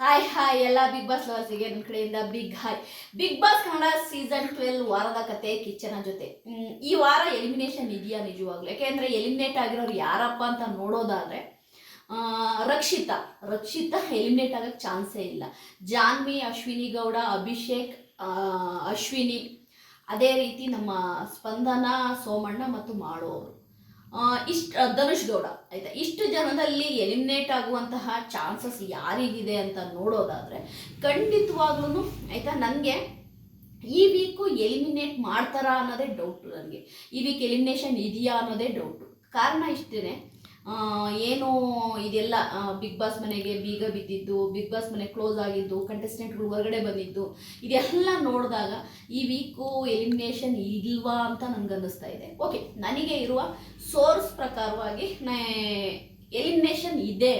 Hi hi ಎಲ್ಲ Bigg Boss ಲವರ್ಸಿಗೆ ನನ್ನ ಕಡೆಯಿಂದ big hi Bigg Boss Kannada season twelve ವಾರದ ಕತೆ, ಕಿಚ್ಚನ ಜೊತೆ. ಈ ವಾರ ಎಲಿಮಿನೇಷನ್ ಇದೆಯಾ ನಿಜವಾಗ್ಲೂ? ಯಾಕೆಂದ್ರೆ ಎಲಿಮಿನೇಟ್ ಆಗಿರೋರು ಯಾರಪ್ಪ ಅಂತ ನೋಡೋದಾದ್ರೆ ರಕ್ಷಿತಾ. ರಕ್ಷಿತಾ ಎಲಿಮಿನೇಟ್ ಆಗಕ್ಕೆ ಚಾನ್ಸೇ ಇಲ್ಲ. ಜಾನ್ವಿ, ಅಶ್ವಿನಿ ಗೌಡ, ಅಭಿಷೇಕ್ ಅಶ್ವಿನಿ. ಅದೇ ರೀತಿ ನಮ್ಮ ಸ್ಪಂದನ, ಸೋಮಣ್ಣ ಮತ್ತು ಅವರು. ಇಷ್ಟು ಧನುಷ್ ಗೌಡ, ಆಯ್ತಾ? ಇಷ್ಟು ಜನದಲ್ಲಿ ಎಲಿಮಿನೇಟ್ ಆಗುವಂತಹ ಚಾನ್ಸಸ್ ಯಾರಿಗಿದೆ ಅಂತ ನೋಡೋದಾದ್ರೆ ಖಂಡಿತವಾಗ್ಲೂ ಆಯ್ತಾ? ನನಗೆ ಈ ವೀಕು ಎಲಿಮಿನೇಟ್ ಮಾಡ್ತಾರಾ ಅನ್ನೋದೇ ಡೌಟು ನನಗೆ. ಈ ವೀಕ್ ಎಲಿಮಿನೇಷನ್ ಇದೆಯಾ ಅನ್ನೋದೇ ಡೌಟು ಕಾರಣ ಇಷ್ಟೇ ಏನು ಇದೆಲ್ಲ ಬಿಗ್ ಬಾಸ್ ಮನೆಗೆ ಬೀಗ ಬಿದ್ದಿದ್ದು ಬಿಗ್ ಬಾಸ್ ಮನೆ ಕ್ಲೋಸ್ ಆಗಿದ್ದು ಕಂಟೆಸ್ಟೆಂಟ್ಗಳು ಹೊರಗಡೆ ಬಂದಿದ್ದು, ಇದೆಲ್ಲ ನೋಡಿದಾಗ ಈ ವೀಕು ಎಲಿಮಿನೇಷನ್ ಇಲ್ವಾ ಅಂತ ನನಗನ್ನಿಸ್ತಾ ಇದೆ. ಓಕೆ ನನಗೆ ಇರುವ ಸೋರ್ಸ್ ಪ್ರಕಾರವಾಗಿ ಎಲಿಮಿನೇಷನ್ ಇದೆ.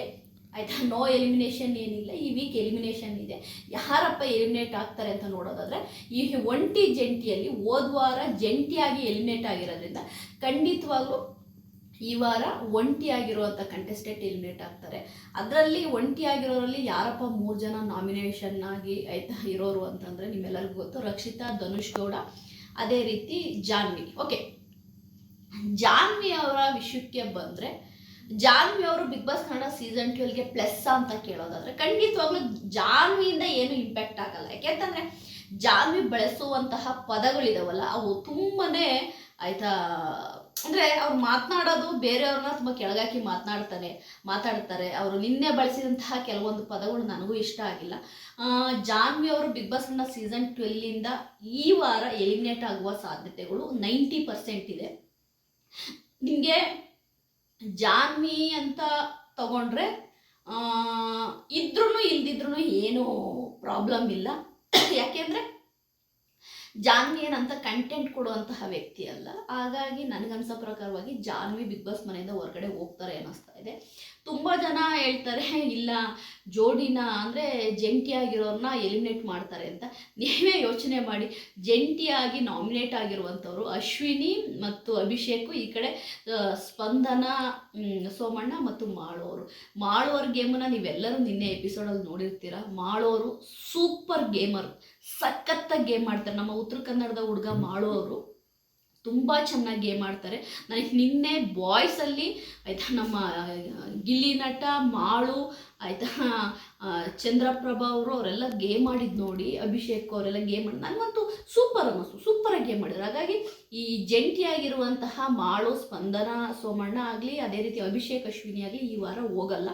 ಆಯಿತಾ? ನೋ ಎಲಿಮಿನೇಷನ್ ಏನಿಲ್ಲ. ಈ ವೀಕ್ ಎಲಿಮಿನೇಷನ್ ಇದೆ. ಯಾರಪ್ಪ ಎಲಿಮಿನೇಟ್ ಆಗ್ತಾರೆ ಅಂತ ನೋಡೋದಾದ್ರೆ, ಈ ಒಂಟಿ ಜಂಟಿಯಲ್ಲಿ ಹೋದ್ವಾರ ಜಂಟಿಯಾಗಿ ಎಲಿಮಿನೇಟ್ ಆಗಿರೋದ್ರಿಂದ ಖಂಡಿತವಾಗ್ಲೂ ಈ ವಾರ ಒಂಟಿಯಾಗಿರುವಂಥ ಕಂಟೆಸ್ಟೆಂಟ್ ಎಲಿಮಿನೇಟ್ ಆಗ್ತಾರೆ. ಅದರಲ್ಲಿ ಒಂಟಿಯಾಗಿರೋರಲ್ಲಿ ಯಾರಪ್ಪ ಮೂರು ಜನ ನಾಮಿನೇಷನ್ ಆಗಿ ಆಯ್ತಾ ಇರೋರು ಅಂತಂದರೆ ನಿಮ್ಮೆಲ್ಲರಿಗೂ ಗೊತ್ತು, ರಕ್ಷಿತಾ, ಧನುಷ್ ಗೌಡ, ಅದೇ ರೀತಿ ಜಾನ್ವಿ. ಓಕೆ ಜಾನ್ವಿ ಅವರ ವಿಷಯಕ್ಕೆ ಬಂದರೆ, ಜಾನ್ವಿ ಅವರು ಬಿಗ್ ಬಾಸ್ ಕನ್ನಡ ಸೀಸನ್ ಟ್ವೆಲ್ಗೆ ಪ್ಲಸ್ ಅಂತ ಕೇಳೋದಾದ್ರೆ ಖಂಡಿತವಾಗ್ಲೂ ಜಾನ್ವಿಯಿಂದ ಏನು ಇಂಪ್ಯಾಕ್ಟ್ ಆಗಲ್ಲ. ಯಾಕೆಂತಂದ್ರೆ ಜಾನ್ವಿ ಬಳಸುವಂತಹ ಪದಗಳಿದಾವಲ್ಲ, ಅವು ತುಂಬಾನೇ ಆಯ್ತಾ ಅಂದ್ರೆ ಅವ್ರು ಮಾತನಾಡೋದು ಬೇರೆಯವ್ರನ್ನ ತುಂಬ ಕೆಳಗಾಕಿ ಮಾತನಾಡ್ತಾರೆ, ಮಾತಾಡ್ತಾರೆ. ಅವರು ನಿನ್ನೆ ಬಳಸಿದಂತಹ ಕೆಲವೊಂದು ಪದಗಳು ನನಗೂ ಇಷ್ಟ ಆಗಿಲ್ಲ. ಜಾನ್ವಿ ಅವರು ಬಿಗ್ ಬಾಸ್ನ ಸೀಸನ್ ಟ್ವೆಲ್ಲಿಂದ ಈ ವಾರ ಎಲಿಮಿನೇಟ್ ಆಗುವ ಸಾಧ್ಯತೆಗಳು ನೈಂಟಿ ಪರ್ಸೆಂಟ್ ಇದೆ. ನಿಮಗೆ ಜಾನ್ವಿ ಅಂತ ತಗೊಂಡ್ರೆ ಇದ್ರೂ ಇಲ್ದಿದ್ರೂ ಏನು ಪ್ರಾಬ್ಲಮ್ ಇಲ್ಲ. ಯಾಕೆಂದರೆ ಜಾನ್ವಿ ಏನಂತ ಕಂಟೆಂಟ್ ಕೊಡುವಂತಹ ವ್ಯಕ್ತಿ ಅಲ್ಲ. ಹಾಗಾಗಿ ನನಗನ್ಸೋ ಪ್ರಕಾರವಾಗಿ ಜಾನ್ವಿ ಬಿಗ್ ಬಾಸ್ ಮನೆಯಿಂದ ಹೊರಗಡೆ ಹೋಗ್ತಾರೆ ಅನ್ನಿಸ್ತಾ ಇದೆ. ತುಂಬ ಜನ ಹೇಳ್ತಾರೆ, ಇಲ್ಲ, ಜೋಡಿನ ಅಂದರೆ ಜಂಟಿಯಾಗಿರೋರನ್ನ ಎಲಿಮಿನೇಟ್ ಮಾಡ್ತಾರೆ ಅಂತ. ನೀವೇ ಯೋಚನೆ ಮಾಡಿ, ಜಂಟಿಯಾಗಿ ನಾಮಿನೇಟ್ ಆಗಿರುವಂಥವ್ರು ಅಶ್ವಿನಿ ಮತ್ತು ಅಭಿಷೇಕು ಈ ಕಡೆ ಸ್ಪಂದನ ಸೋಮಣ್ಣ ಮತ್ತು ಮಾಳೋರು. ಮಾಳೋರ್ ಗೇಮನ್ನ ನೀವೆಲ್ಲರೂ ನಿನ್ನೆ ಎಪಿಸೋಡಲ್ಲಿ ನೋಡಿರ್ತೀರ? ಮಾಳೋರು ಸೂಪರ್ ಗೇಮರ್ ಸಖತ್ತಾಗಿ ಗೇಮ್ ಮಾಡ್ತಾರೆ ನಮ್ಮ ಉತ್ತರ ಕನ್ನಡದ ಹುಡುಗ ಮಾಳು ಅವರು ತುಂಬ ಚೆನ್ನಾಗಿ ಗೇಮ್ ಆಡ್ತಾರೆ. ನನಗೆ ನಿನ್ನೆ ಬಾಯ್ಸಲ್ಲಿ ಆಯಿತಾ ನಮ್ಮ ಗಿಲ್ಲಿ ನಟ ಮಾಳು ಆಯಿತಾ ಚಂದ್ರಪ್ರಭಾ ಅವರು ಅವರೆಲ್ಲ ಗೇಮ್ ಆಡಿದ್ದು ನೋಡಿ ಅಭಿಷೇಕ್ ಅವರೆಲ್ಲ ಗೇಮ್ ಮಾಡಿ ನನಗಂತೂ ಸೂಪರ್ ಅನ್ನಿಸ್ತು ಸೂಪರಾಗಿ ಗೇಮ್ ಮಾಡಿದ್ರು ಹಾಗಾಗಿ ಈ ಜಂಟಿಯಾಗಿರುವಂತಹ ಮಾಳು ಸ್ಪಂದನ ಸೋಮಣ್ಣ ಆಗಲಿ ಅದೇ ರೀತಿ ಅಭಿಷೇಕ್ ಅಶ್ವಿನಿ ಆಗಲಿ ಈ ವಾರ ಹೋಗಲ್ಲ.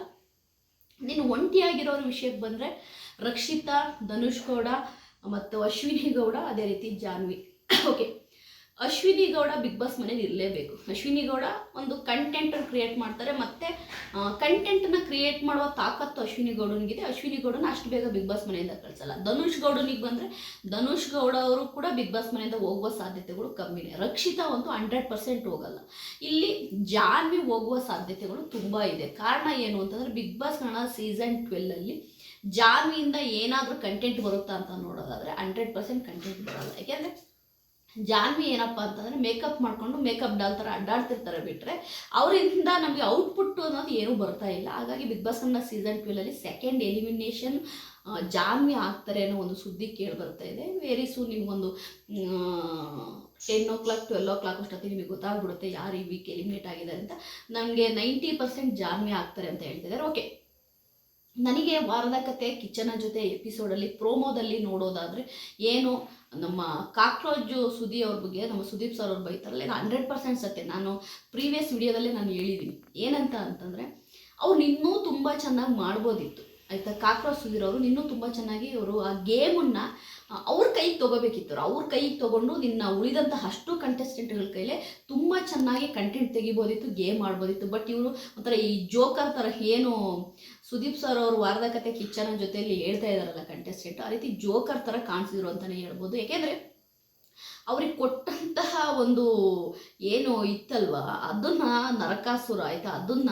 ನೀನು ಒಂಟಿಯಾಗಿರೋರ ವಿಷಯಕ್ಕೆ ಬಂದರೆ ರಕ್ಷಿತಾ ಧನುಷ್ ಗೌಡ ಮತ್ತು ಅಶ್ವಿನಿ ಗೌಡ ಅದೇ ರೀತಿ Janhvi. Okay Ashwini Gowda Bigg Boss ಮನೇಲಿ ಇರಲೇಬೇಕು. ಅಶ್ವಿನಿ ಗೌಡ ಒಂದು ಕಂಟೆಂಟ್ ಕ್ರಿಯೇಟ್ ಮಾಡ್ತಾರೆ. ಮತ್ತು ಕಂಟೆಂಟನ್ನು ಕ್ರಿಯೇಟ್ ಮಾಡುವ ತಾಕತ್ತು ಅಶ್ವಿನಿ ಗೌಡನಿಗಿದೆ. ಅಶ್ವಿನಿ ಗೌಡನ ಅಷ್ಟು ಬೇಗ ಬಿಗ್ ಬಾಸ್ ಮನೆಯಿಂದ ಕಳಿಸಲ್ಲ. ಧನುಷ್ ಗೌಡನಿಗೆ ಬಂದರೆ, ಧನುಷ್ ಗೌಡ ಅವರು ಕೂಡ ಬಿಗ್ ಬಾಸ್ ಮನೆಯಿಂದ ಹೋಗುವ ಸಾಧ್ಯತೆಗಳು ಕಮ್ಮಿನೇ. ರಕ್ಷಿತಾ ಒಂದು ಹಂಡ್ರೆಡ್ ಪರ್ಸೆಂಟ್ ಹೋಗಲ್ಲ. ಇಲ್ಲಿ ಜಾನ್ವಿ ಹೋಗುವ ಸಾಧ್ಯತೆಗಳು ತುಂಬ ಇದೆ. ಕಾರಣ ಏನು ಅಂತಂದರೆ, ಬಿಗ್ ಬಾಸ್ ಕನ್ನಡ ಸೀಸನ್ ಟ್ವೆಲ್ಲಲ್ಲಿ ಜಾನ್ವಿಯಿಂದ ಏನಾದರೂ ಕಂಟೆಂಟ್ ಬರುತ್ತಾ ಅಂತ ನೋಡೋದಾದರೆ ಹಂಡ್ರೆಡ್ ಪರ್ಸೆಂಟ್ ಕಂಟೆಂಟ್ ಬರಲ್ಲ. ಯಾಕೆಂದರೆ ಜಾನ್ವಿ ಏನಪ್ಪ ಅಂತಂದರೆ ಮೇಕಪ್ ಮಾಡಿಕೊಂಡು ಮೇಕಪ್ ಡಾಲ್ ಥರ ಅಡ್ಡಾಡ್ತಿರ್ತಾರೆ ಬಿಟ್ಟರೆ ಅವರಿಂದ ನಮಗೆ ಔಟ್ಪುಟ್ ಅನ್ನೋದು ಏನೂ ಬರ್ತಾ ಇಲ್ಲ. ಹಾಗಾಗಿ ಬಿಗ್ ಬಾಸ್ ಕನ್ನಡ ಸೀಸನ್ ಟ್ವೆಲಲ್ಲಿ ಸೆಕೆಂಡ್ ಎಲಿಮಿನೇಷನ್ ಜಾನ್ವಿ ಆಗ್ತಾರೆ ಅನ್ನೋ ಒಂದು ಸುದ್ದಿ ಕೇಳಿ ಬರ್ತಾ ಇದೆ. ವೆರಿ ಸೂನ್ ನಿಮಗೊಂದು ten o'clock twelve o'clock ಅಷ್ಟೊತ್ತಿಗೆ ನಿಮಗೆ ಗೊತ್ತಾಗ್ಬಿಡುತ್ತೆ ಯಾರು ಈ ವೀಕ್ ಎಲಿಮಿನೇಟ್ ಆಗಿದ್ದಾರೆ ಅಂತ. ನನಗೆ ನೈಂಟಿ ಪರ್ಸೆಂಟ್ ಜಾನ್ವಿ ಆಗ್ತಾರೆ ಅಂತ ಹೇಳ್ತಿದ್ದಾರೆ. ಓಕೆ ನನಗೆ ವಾರದ ಕತೆ ಕಿಚನ ಜೊತೆ ಎಪಿಸೋಡಲ್ಲಿ ಪ್ರೋಮೋದಲ್ಲಿ ನೋಡೋದಾದರೆ ಏನು ನಮ್ಮ ಕಾಕ್ರೋಜು ಸುದಿ ಅವ್ರ ಬಗ್ಗೆ, ನಮ್ಮ ಸುದೀಪ್ ಸರ್ ಅವ್ರು ಬೈತಾರಲ್ಲ, ಇದು ಹಂಡ್ರೆಡ್ ಪರ್ಸೆಂಟ್ ಸತ್ಯ. ನಾನು ಪ್ರೀವಿಯಸ್ ವಿಡಿಯೋದಲ್ಲೇ ನಾನು ಹೇಳಿದ್ದೀನಿ ಏನಂತ ಅಂತಂದರೆ ಅವ್ರು ಇನ್ನೂ ತುಂಬ ಚೆನ್ನಾಗಿ ಮಾಡ್ಬೋದಿತ್ತು. ಆಯಿತಾ, ಕಾಕ್ರೋಚ್ ಅವರು ಇನ್ನೂ ತುಂಬ ಚೆನ್ನಾಗಿ ಅವರು ಆ ಗೇಮನ್ನು ಅವ್ರ ಕೈಗೆ ತೊಗೋಬೇಕಿತ್ತು. ಅವ್ರ ಕೈಗೆ ತೊಗೊಂಡು ನಿನ್ನ ಉಳಿದಂಥ ಅಷ್ಟು ಕಂಟೆಸ್ಟೆಂಟ್ಗಳ ಕೈಲೇ ತುಂಬ ಚೆನ್ನಾಗಿ ಕಂಟೆಂಟ್ ತೆಗಿಬೋದಿತ್ತು, ಗೇಮ್ ಆಡ್ಬೋದಿತ್ತು. ಬಟ್ ಇವರು ಒಂಥರ ಈ ಜೋಕರ್ ಥರ ಏನು, ಸುದೀಪ್ ಸರ್ ಅವರು ವಾರದ ಕತೆ ಕಿಚ್ಚನ ಜೊತೆಯಲ್ಲಿ ಹೇಳ್ತಾ ಇದ್ದಾರಲ್ಲ ಕಂಟೆಸ್ಟೆಂಟ್ ಆ ರೀತಿ ಜೋಕರ್ ಥರ ಕಾಣಿಸಿದ್ರು ಅಂತಲೇ ಹೇಳ್ಬೋದು. ಯಾಕೆಂದರೆ ಅವ್ರಿಗೆ ಕೊಟ್ಟಂತಹ ಒಂದು ಏನು ಇತ್ತಲ್ವ? ಅದನ್ನ ನರಕಾಸುರ ಆಯ್ತಾ? ಅದನ್ನ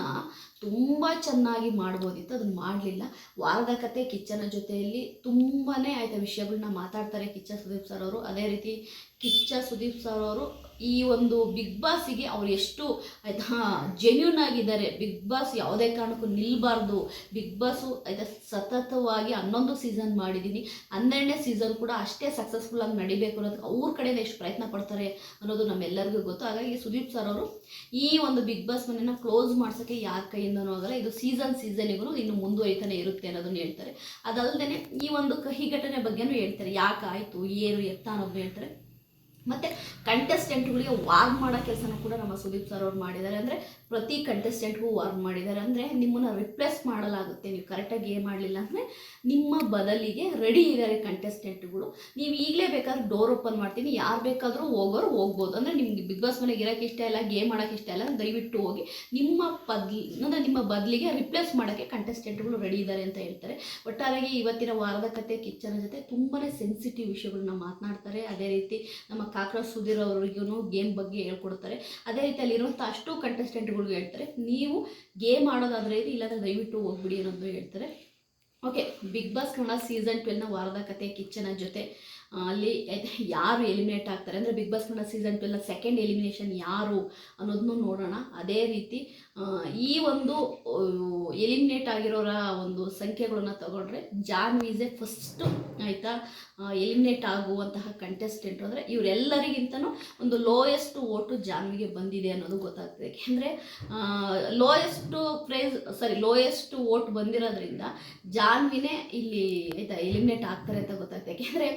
ತುಂಬ ಚೆನ್ನಾಗಿ ಮಾಡ್ಬೋದಿತ್ತು. ಅದನ್ನ ಮಾಡಲಿಲ್ಲ. ವಾರದ ಕತೆ ಕಿಚ್ಚನ ಜೊತೆಯಲ್ಲಿ ತುಂಬಾ ಆಯಿತಾ ವಿಷಯಗಳನ್ನ ಮಾತಾಡ್ತಾರೆ ಕಿಚ್ಚ ಸುದೀಪ್ ಸರ್ ಅವರು. ಅದೇ ರೀತಿ ಕಿಚ್ಚ ಸುದೀಪ್ ಸರ್ ಅವರು ಈ ಒಂದು ಬಿಗ್ ಬಾಸಿಗೆ ಅವ್ರು ಎಷ್ಟು ಆಯಿತಾ ಜೆನ್ಯೂನ್ ಆಗಿದ್ದಾರೆ. ಬಿಗ್ ಬಾಸ್ ಯಾವುದೇ ಕಾರಣಕ್ಕೂ ನಿಲ್ಬಾರ್ದು. ಬಿಗ್ ಬಾಸು ಆಯ್ತಾ ಸತತವಾಗಿ ಹನ್ನೊಂದು ಸೀಸನ್ ಮಾಡಿದ್ದೀನಿ ಹನ್ನೆರಡನೇ ಸೀಸನ್ ಕೂಡ ಅಷ್ಟೇ ಸಕ್ಸಸ್ಫುಲ್ ಆಗಿ ನಡಿಬೇಕು ಅನ್ನೋದು ಅವ್ರ ಕಡೆಯಿಂದ ಎಷ್ಟು ಪ್ರಯತ್ನ ಪಡ್ತಾರೆ ಅನ್ನೋದು ನಮ್ಮೆಲ್ಲರಿಗೂ ಗೊತ್ತು. ಹಾಗಾಗಿ ಸುದೀಪ್ ಸರ್ ಅವರು ಈ ಒಂದು ಬಿಗ್ ಬಾಸ್ ಮನೆಯನ್ನು ಕ್ಲೋಸ್ ಮಾಡ್ಸೋಕ್ಕೆ ಯಾರ ಕೈಯಿಂದನೂ ಆಗಲ್ಲ. ಇದು ಸೀಸನ್ ಸೀಸನಿಗೂ ಇನ್ನು ಮುಂದುವರಿತಾನೆ ಇರುತ್ತೆ ಅನ್ನೋದನ್ನು ಹೇಳ್ತಾರೆ. ಅದಲ್ಲದೆ ಈ ಒಂದು ಕಹಿ ಘಟನೆ ಬಗ್ಗೆನೂ ಹೇಳ್ತಾರೆ. ಯಾಕಾಯಿತು? ಏನು ಎತ್ತ ಅನ್ನೋದನ್ನು ಹೇಳ್ತಾರೆ. ಮತ್ತು ಕಂಟೆಸ್ಟೆಂಟ್ಗಳಿಗೆ ವಾರ್ಮ್ ಮಾಡೋ ಕೆಲಸನ ಕೂಡ ನಮ್ಮ ಸುದೀಪ್ ಸರ್ ಅವ್ರು ಮಾಡಿದ್ದಾರೆ. ಅಂದರೆ ಪ್ರತಿ ಕಂಟೆಸ್ಟೆಂಟ್ಗೂ ವಾರ್ಮ್ ಮಾಡಿದ್ದಾರೆ. ಅಂದರೆ ನಿಮ್ಮನ್ನು ರಿಪ್ಲೇಸ್ ಮಾಡಲಾಗುತ್ತೆ. ನೀವು ಕರೆಕ್ಟಾಗಿ ಏನು ಮಾಡಲಿಲ್ಲ ಅಂದರೆ ನಿಮ್ಮ ಬದಲಿಗೆ ರೆಡಿ ಇದ್ದಾರೆ ಕಂಟೆಸ್ಟೆಂಟ್ಗಳು ನೀವು ಈಗಲೇ ಬೇಕಾದ್ರೆ ಡೋರ್ ಓಪನ್ ಮಾಡ್ತೀನಿ. ಯಾರು ಬೇಕಾದರೂ ಹೋಗೋರು ಹೋಗ್ಬೋದು. ಅಂದರೆ ನಿಮ್ಗೆ ಬಿಗ್ ಬಾಸ್ ಮನೆಗೆ ಇರೋಕ್ಕೆ ಇಷ್ಟ ಇಲ್ಲ ಗೇಮ್ ಮಾಡೋಕ್ಕೆ ಇಷ್ಟ ಇಲ್ಲ, ದಯವಿಟ್ಟು ಹೋಗಿ ನಿಮ್ಮ ಬದ್ಲಿ ಅಂದರೆ ನಿಮ್ಮ ಬದಲಿಗೆ ರಿಪ್ಲೇಸ್ ಮಾಡೋಕ್ಕೆ ಕಂಟೆಸ್ಟೆಂಟ್ಗಳು ರೆಡಿ ಇದ್ದಾರೆ ಅಂತ ಹೇಳ್ತಾರೆ. ಒಟ್ಟಾರೆಯಾಗಿ ಇವತ್ತಿನ ವಾರದ ಕತೆ ಕಿಚ್ಚನ ಜೊತೆ ತುಂಬಾ ಸೆನ್ಸಿಟಿವ್ ವಿಷಯಗಳನ್ನ ಮಾತನಾಡ್ತಾರೆ. ಅದೇ ರೀತಿ ನಮ್ಮ ಕಾಕ್ರೋಚ್ ಸುಧೀರ್ ಅವರಿಗೂ ಗೇಮ್ ಬಗ್ಗೆ ಹೇಳ್ಕೊಡ್ತಾರೆ. ಅದೇ ರೀತಿ ಅಲ್ಲಿರುವಂಥ ಅಷ್ಟು ಕಂಟೆಸ್ಟೆಂಟ್ಗಳಿಗೂ ಹೇಳ್ತಾರೆ. ನೀವು ಗೇಮ್ ಆಡೋದಾದ್ರೆ ಇದು ಇಲ್ಲಾಂದ್ರೆ ದಯವಿಟ್ಟು ಹೋಗ್ಬಿಡಿ ಅನ್ನೋದು ಹೇಳ್ತಾರೆ. Okay Bigg Boss Kannada season ಟ್ವೆಲ್ನ ವಾರದ ಕತೆ ಕಿಚ್ಚನ ಜೊತೆ ಅಲ್ಲಿ ಯಾರು ಎಲಿಮಿನೇಟ್ ಆಗ್ತಾರೆ ಅಂದರೆ ಬಿಗ್ ಬಾಸ್ ಕನ್ನಡ ಸೀಸನ್ ಟ್ವೆಲ್ನ ಸೆಕೆಂಡ್ ಎಲಿಮಿನೇಷನ್ ಯಾರು ಅನ್ನೋದನ್ನು ನೋಡೋಣ. ಅದೇ ರೀತಿ ಈ ಒಂದು ಎಲಿಮಿನೇಟ್ ಆಗಿರೋರ ಒಂದು ಸಂಖ್ಯೆಗಳನ್ನ ತಗೊಂಡ್ರೆ ಜಾನ್ವೀಸೆ ಫಸ್ಟು ಆಯಿತಾ? ಎಲಿಮಿನೇಟ್ ಆಗುವಂತಹ ಕಂಟೆಸ್ಟೆಂಟ್ ಅಂದರೆ ಇವರೆಲ್ಲರಿಗಿಂತನೂ ಒಂದು ಲೋಯೆಸ್ಟ್ ಓಟು ಜಾನ್ವಿಗೆ ಬಂದಿದೆ ಅನ್ನೋದು ಗೊತ್ತಾಗ್ತದೆ. ಯಾಕೆಂದರೆ lowest price sorry lowest vote ಬಂದಿರೋದ್ರಿಂದ ಜಾನ್ವಿನೇ ಇಲ್ಲಿ ಆಯಿತಾ ಎಲಿಮಿನೇಟ್ ಆಗ್ತಾರೆ ಅಂತ ಗೊತ್ತಾಗ್ತದೆ. ಯಾಕೆಂದರೆ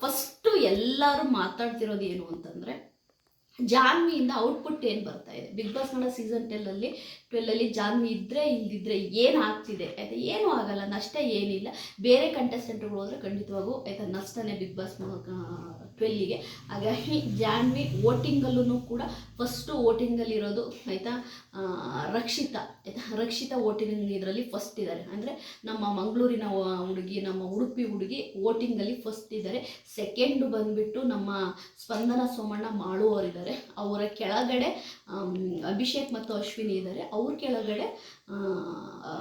ಫಸ್ಟು ಎಲ್ಲರೂ ಮಾತಾಡ್ತಿರೋದು ಏನು ಅಂತಂದರೆ ಜಾನ್ವಿಯಿಂದ ಔಟ್ಪುಟ್ ಏನು ಬರ್ತಾ ಇದೆ? ಬಿಗ್ ಬಾಸ್ ಮಾಡೋ ಸೀಸನ್ ಟೆಲ್ಲಲ್ಲಿ ಟ್ವೆಲ್ಲಲ್ಲಿ ಜಾನ್ವಿ ಇದ್ದರೆ ಇಲ್ದಿದ್ರೆ ಏನು ಆಗ್ತಿದೆ? ಆಯಿತಾ ಏನೂ ಆಗಲ್ಲ, ನಷ್ಟ ಏನಿಲ್ಲ. ಬೇರೆ ಕಂಟೆಸ್ಟೆಂಟ್ಗಳು ಹೋದರೆ ಖಂಡಿತವಾಗೂ ಆಯಿತಾ ನಷ್ಟನೇ ಬಿಗ್ ಬಾಸ್ ಟ್ವೆಲ್ಲಿಗೆ ಹಾಗಾಗಿ ಜಾನ್ವಿ ವೋಟಿಂಗಲ್ಲೂ ಕೂಡ ಫಸ್ಟು ವೋಟಿಂಗಲ್ಲಿರೋದು, ಆಯಿತಾ ರಕ್ಷಿತಾ ಆಯಿತಾ, ರಕ್ಷಿತಾ ವೋಟಿಂಗ್ ಇದರಲ್ಲಿ ಫಸ್ಟ್ ಇದ್ದಾರೆ. ಅಂದರೆ ನಮ್ಮ ಮಂಗಳೂರಿನ ಹುಡುಗಿ, ನಮ್ಮ ಉಡುಪಿ ಹುಡುಗಿ ವೋಟಿಂಗಲ್ಲಿ ಫಸ್ಟ್ ಇದ್ದಾರೆ. ಸೆಕೆಂಡು ಬಂದುಬಿಟ್ಟು ನಮ್ಮ ಸ್ಪಂದನ ಸೋಮಣ್ಣ ಮಾಳುವವರಿದ್ದಾರೆ ಅವರ ಕೆಳಗಡೆ ಅಭಿಷೇಕ್ ಮತ್ತು ಅಶ್ವಿನಿ ಇದ್ದಾರೆ. ಅವ್ರ ಕೆಳಗಡೆ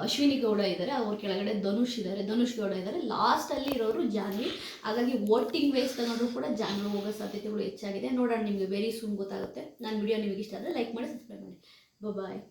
ಅಶ್ವಿನಿ ಗೌಡ ಇದ್ದಾರೆ. ಅವ್ರ ಕೆಳಗಡೆ ಧನುಷ್ ಇದ್ದಾರೆ. ಧನುಷ್ ಗೌಡ ಇದ್ದಾರೆ. ಲಾಸ್ಟಲ್ಲಿ ಇರೋರು ಜಾನ್ವಿ. ಹಾಗಾಗಿ ವೋಟಿಂಗ್ ವೇಸ್ ತಗೊಂಡ್ರು ಕೂಡ ಜಾನ್ವಿ ಹೋಗೋ ಸಾಧ್ಯತೆಗಳು ಹೆಚ್ಚಾಗಿದೆ. ನೋಡೋಣ ನಿಮಗೆ ವೆರಿ ಸೂನ್ ಗೊತ್ತಾಗುತ್ತೆ. ನಾನು ವಿಡಿಯೋ ನಿಮಗೆ ಇಷ್ಟ ಆದರೆ ಲೈಕ್ ಮಾಡಿ ಸಬ್ಸ್ಕ್ರೈಬ್ ಮಾಡಿ. ಬಾಯ್